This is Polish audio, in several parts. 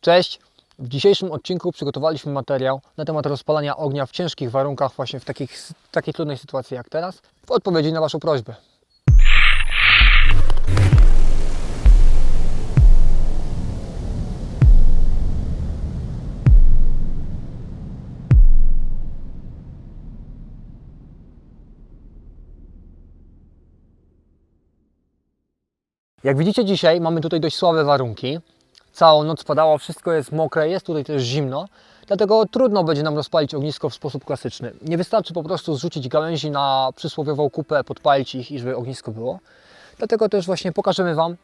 Cześć! W dzisiejszym odcinku przygotowaliśmy materiał na temat rozpalania ognia w ciężkich warunkach, właśnie w takich, takiej trudnej sytuacji jak teraz, w odpowiedzi na Waszą prośbę. Jak widzicie dzisiaj mamy tutaj dość słabe warunki. Całą noc padało, wszystko jest mokre, jest tutaj też zimno, dlatego trudno będzie nam rozpalić ognisko w sposób klasyczny. Nie wystarczy po prostu zrzucić gałęzi na przysłowiową kupę, podpalić ich i żeby ognisko było. Dlatego też właśnie pokażemy Wam,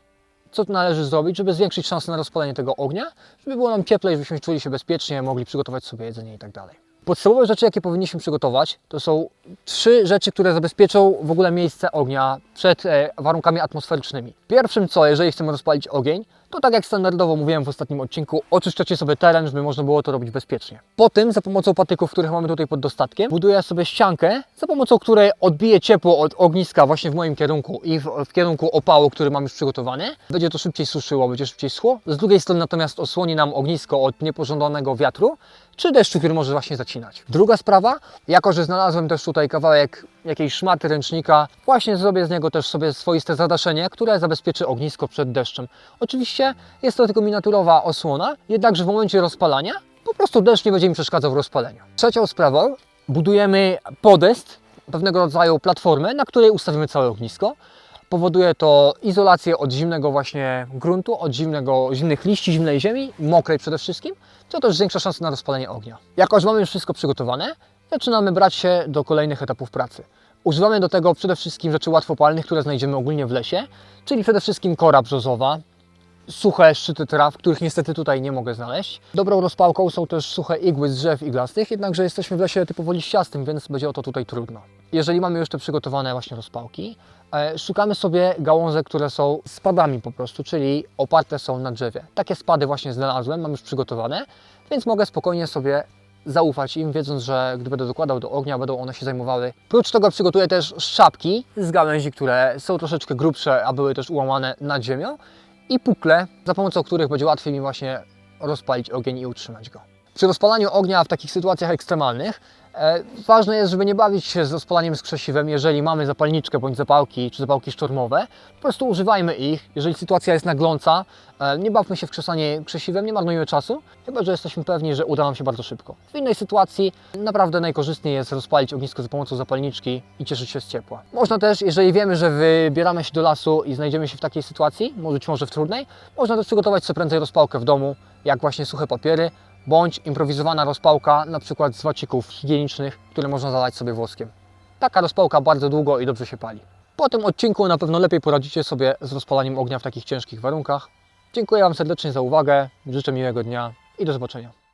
co należy zrobić, żeby zwiększyć szanse na rozpalenie tego ognia, żeby było nam cieplej, żebyśmy czuli się bezpiecznie, mogli przygotować sobie jedzenie i tak dalej. Podstawowe rzeczy, jakie powinniśmy przygotować, to są trzy rzeczy, które zabezpieczą w ogóle miejsce ognia przed e, warunkami atmosferycznymi. Pierwszym co, jeżeli chcemy rozpalić ogień, to tak jak standardowo mówiłem w ostatnim odcinku, oczyszczacie sobie teren, żeby można było to robić bezpiecznie. Po tym, za pomocą patyków, których mamy tutaj pod dostatkiem, buduję sobie ściankę, za pomocą której odbije ciepło od ogniska właśnie w moim kierunku i w, w kierunku opału, który mam już przygotowany. Będzie to szybciej suszyło, będzie szybciej schło. Z drugiej strony natomiast osłoni nam ognisko od niepożądanego wiatru, czy deszczu, który może właśnie zacinać. Druga sprawa, jako że znalazłem też tutaj kawałek jakiejś szmaty ręcznika, właśnie zrobię z niego też sobie swoiste zadaszenie, które zabezpieczy ognisko przed deszczem. Oczywiście jest to tylko miniaturowa osłona, jednakże w momencie rozpalania po prostu deszcz nie będzie mi przeszkadzał w rozpaleniu. Trzecią sprawą budujemy podest, pewnego rodzaju platformę, na której ustawimy całe ognisko. Powoduje to izolację od zimnego właśnie gruntu, od zimnego, zimnych liści, zimnej ziemi, mokrej przede wszystkim, co też zwiększa szanse na rozpalenie ognia. Jako, że mamy już wszystko przygotowane, zaczynamy brać się do kolejnych etapów pracy. Używamy do tego przede wszystkim rzeczy łatwopalnych, które znajdziemy ogólnie w lesie, czyli przede wszystkim kora brzozowa, suche szczyty traw, których niestety tutaj nie mogę znaleźć. Dobrą rozpałką są też suche igły z drzew iglastych, jednakże jesteśmy w lesie typowo liściastym, więc będzie o to tutaj trudno. Jeżeli mamy już te przygotowane właśnie rozpałki, e, szukamy sobie gałązek, które są spadami po prostu, czyli oparte są na drzewie. Takie spady właśnie znalazłem, mam już przygotowane, więc mogę spokojnie sobie zaufać im, wiedząc, że gdy będę dokładał do ognia, będą one się zajmowały. Prócz tego przygotuję też szapki z gałęzi, które są troszeczkę grubsze, a były też ułamane nad ziemią i pukle, za pomocą których będzie łatwiej mi właśnie rozpalić ogień i utrzymać go. Przy rozpalaniu ognia w takich sytuacjach ekstremalnych ważne jest, żeby nie bawić się z rozpalaniem z krzesiwem, jeżeli mamy zapalniczkę bądź zapałki czy zapałki sztormowe. Po prostu używajmy ich. Jeżeli sytuacja jest nagląca, e, nie bawmy się w krzesanie krzesiwem, nie marnujmy czasu, chyba że jesteśmy pewni, że uda nam się bardzo szybko. W innej sytuacji naprawdę najkorzystniej jest rozpalić ognisko za pomocą zapalniczki i cieszyć się z ciepła. Można też, jeżeli wiemy, że wybieramy się do lasu i znajdziemy się w takiej sytuacji, być może w trudnej, można też przygotować sobie prędzej rozpałkę w domu, jak właśnie suche papiery, bądź improwizowana rozpałka, na przykład z wacików higienicznych, które można zalać sobie woskiem. Taka rozpałka bardzo długo i dobrze się pali. Po tym odcinku na pewno lepiej poradzicie sobie z rozpalaniem ognia w takich ciężkich warunkach. Dziękuję Wam serdecznie za uwagę, życzę miłego dnia i do zobaczenia.